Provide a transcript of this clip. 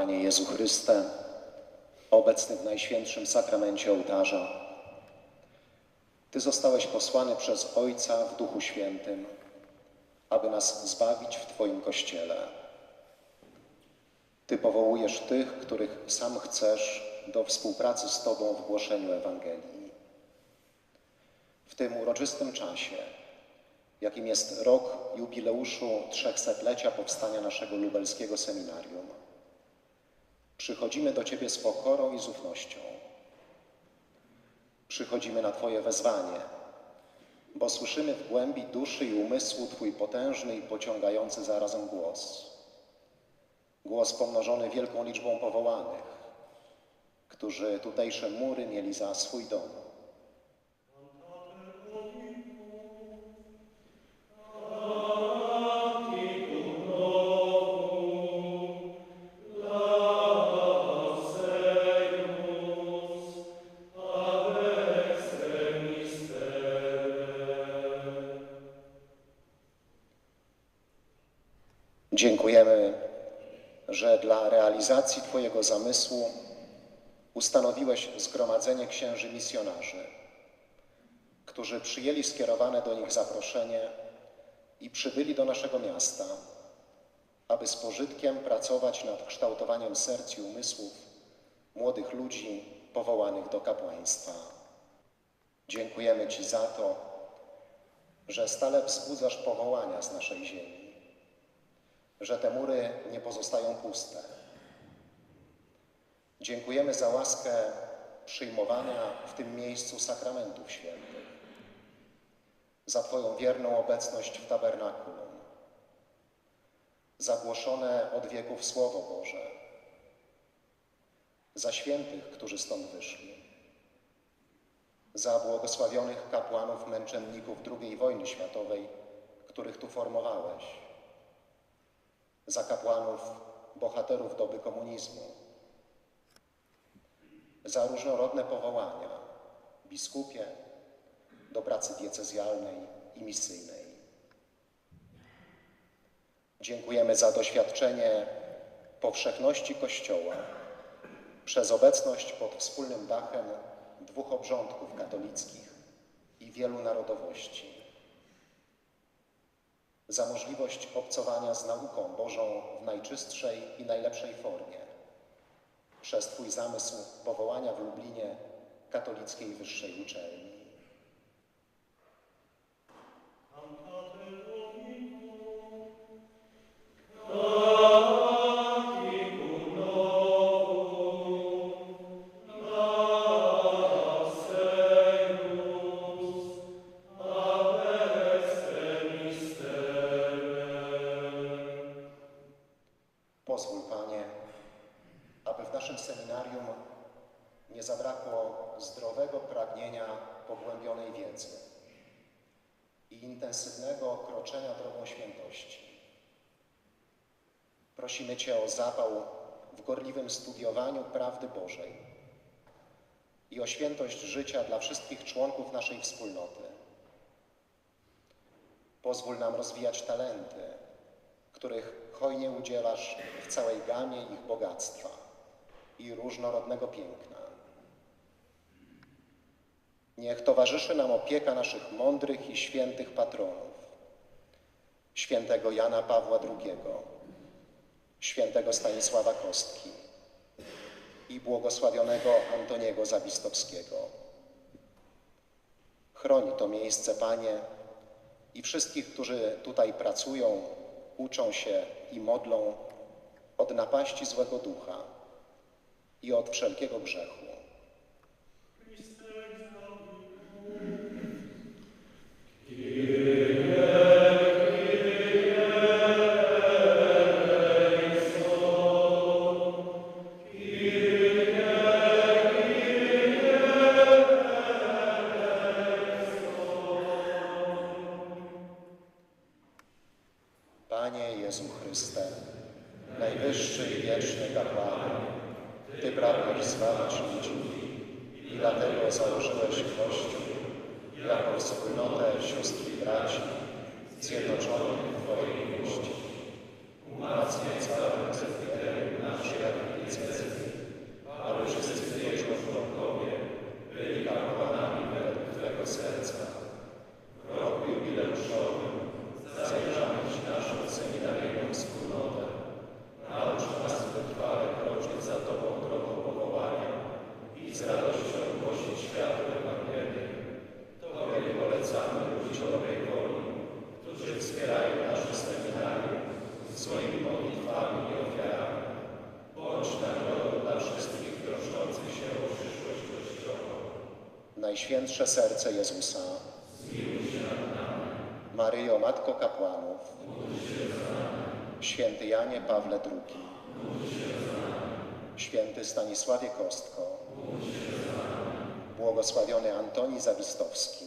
Panie Jezu Chryste, obecny w Najświętszym Sakramencie ołtarza, Ty zostałeś posłany przez Ojca w Duchu Świętym, aby nas zbawić w Twoim Kościele. Ty powołujesz tych, których sam chcesz do współpracy z Tobą w głoszeniu Ewangelii. W tym uroczystym czasie, jakim jest rok jubileuszu trzechsetlecia powstania naszego lubelskiego seminarium, przychodzimy do Ciebie z pokorą i z ufnością. Przychodzimy na Twoje wezwanie, bo słyszymy w głębi duszy i umysłu Twój potężny i pociągający zarazem głos. Głos pomnożony wielką liczbą powołanych, którzy tutejsze mury mieli za swój dom. Dziękujemy, że dla realizacji Twojego zamysłu ustanowiłeś zgromadzenie księży misjonarzy, którzy przyjęli skierowane do nich zaproszenie i przybyli do naszego miasta, aby z pożytkiem pracować nad kształtowaniem serc i umysłów młodych ludzi powołanych do kapłaństwa. Dziękujemy Ci za to, że stale wzbudzasz powołania z naszej ziemi że te mury nie pozostają puste. Dziękujemy za łaskę przyjmowania w tym miejscu sakramentów świętych, za Twoją wierną obecność w tabernakulum, za głoszone od wieków Słowo Boże, za świętych, którzy stąd wyszli, za błogosławionych kapłanów męczenników II wojny światowej, których tu formowałeś, za kapłanów, bohaterów doby komunizmu, za różnorodne powołania biskupie do pracy diecezjalnej i misyjnej. Dziękujemy za doświadczenie powszechności Kościoła przez obecność pod wspólnym dachem dwóch obrządków katolickich i wielu narodowości za możliwość obcowania z nauką Bożą w najczystszej i najlepszej formie, przez Twój zamysł powołania w Lublinie katolickiej wyższej uczelni. Zabrakło zdrowego pragnienia pogłębionej wiedzy i intensywnego kroczenia drogą świętości. Prosimy Cię o zapał w gorliwym studiowaniu prawdy Bożej i o świętość życia dla wszystkich członków naszej wspólnoty. Pozwól nam rozwijać talenty, których hojnie udzielasz w całej gamie ich bogactwa i różnorodnego piękna. Niech towarzyszy nam opieka naszych mądrych i świętych patronów, świętego Jana Pawła II, świętego Stanisława Kostki i błogosławionego Antoniego Zawistowskiego. Chroń to miejsce, Panie, i wszystkich, którzy tutaj pracują, uczą się i modlą od napaści złego ducha i od wszelkiego grzechu. Najwyższy i wieczny kapłanie, Ty pragniesz zbawić ludzi i dlatego założyłeś Kościół jako wspólnotę sióstr i braci zjednoczonych w Twojej miłości. Umacniaj na przyjaciół Najświętsze Serce Jezusa, Maryjo, Matko Kapłanów, Święty Janie Pawle II, Święty Stanisławie Kostko, Błogosławiony Antoni Zawistowski,